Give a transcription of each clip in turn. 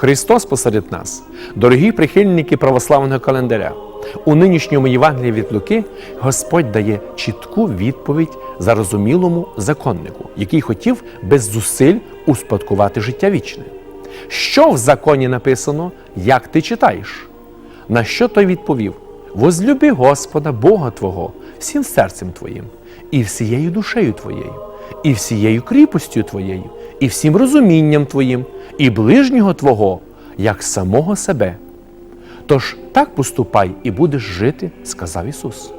Христос посеред нас, дорогі прихильники православного календаря. У нинішньому Євангелії від Луки Господь дає чітку відповідь зарозумілому законнику, який хотів без зусиль успадкувати життя вічне. Що в законі написано, як ти читаєш? На що той відповів? Возлюби Господа Бога Твого всім серцем Твоїм, і всією душею Твоєю, і всією кріпостю Твоєю, і всім розумінням Твоїм, і ближнього Твого, як самого себе. Тож так поступай і будеш жити, сказав Ісус.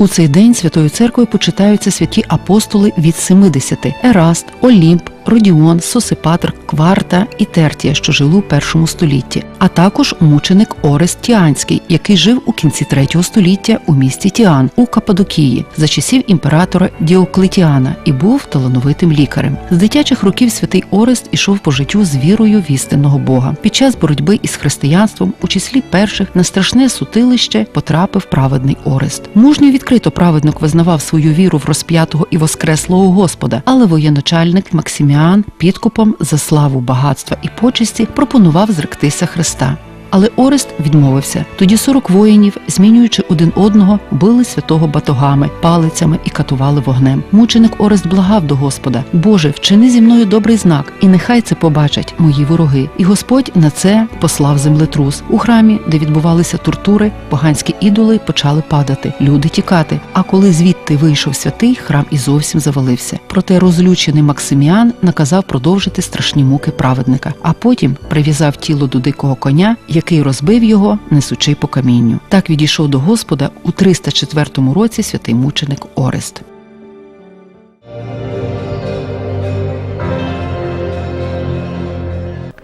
У цей день Святою Церквою почитаються святі апостоли від 70 – Ераст, Олімп, Родіон, Сосипатр, Кварта і Тертія, що жили у першому столітті, а також мученик Орест Тіанський, який жив у кінці третього століття у місті Тіан у Каппадокії за часів імператора Діоклетіана і був талановитим лікарем. З дитячих років святий Орест ішов по життю з вірою в істинного Бога. Під час боротьби із християнством, у числі перших, на страшне сутилище потрапив праведний Орест. Мужньо відкрито праведник визнавав свою віру в розп'ятого і воскреслого Господа, але воєначальник Максиміан підкупом за славу багатства і почесті пропонував зректися Христа. Але Орест відмовився. Тоді сорок воїнів, змінюючи один одного, били святого батогами, палицями і катували вогнем. Мученик Орест благав до Господа: Боже, вчини зі мною добрий знак, і нехай це побачать мої вороги. І Господь на це послав землетрус. У храмі, де відбувалися тортури, поганські ідоли почали падати, люди тікати. А коли звідти вийшов святий, храм і зовсім завалився. Проте розлючений Максиміан наказав продовжити страшні муки праведника, а потім прив'язав тіло до дикого коня, який розбив його, несучи по камінню. Так відійшов до Господа у 304 році святий мученик Орест.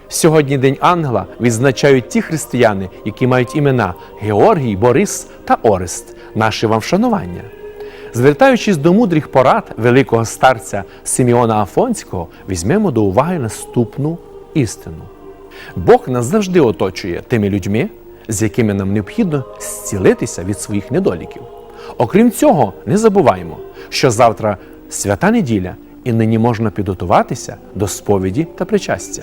Сьогодні День Ангела відзначають ті християни, які мають імена Георгій, Борис та Орест. Наше вам вшанування. Звертаючись до мудрих порад великого старця Симеона Афонського, візьмемо до уваги наступну істину. Бог нас завжди оточує тими людьми, з якими нам необхідно зцілитися від своїх недоліків. Окрім цього, не забуваємо, що завтра свята неділя і нині можна підготуватися до сповіді та причастя.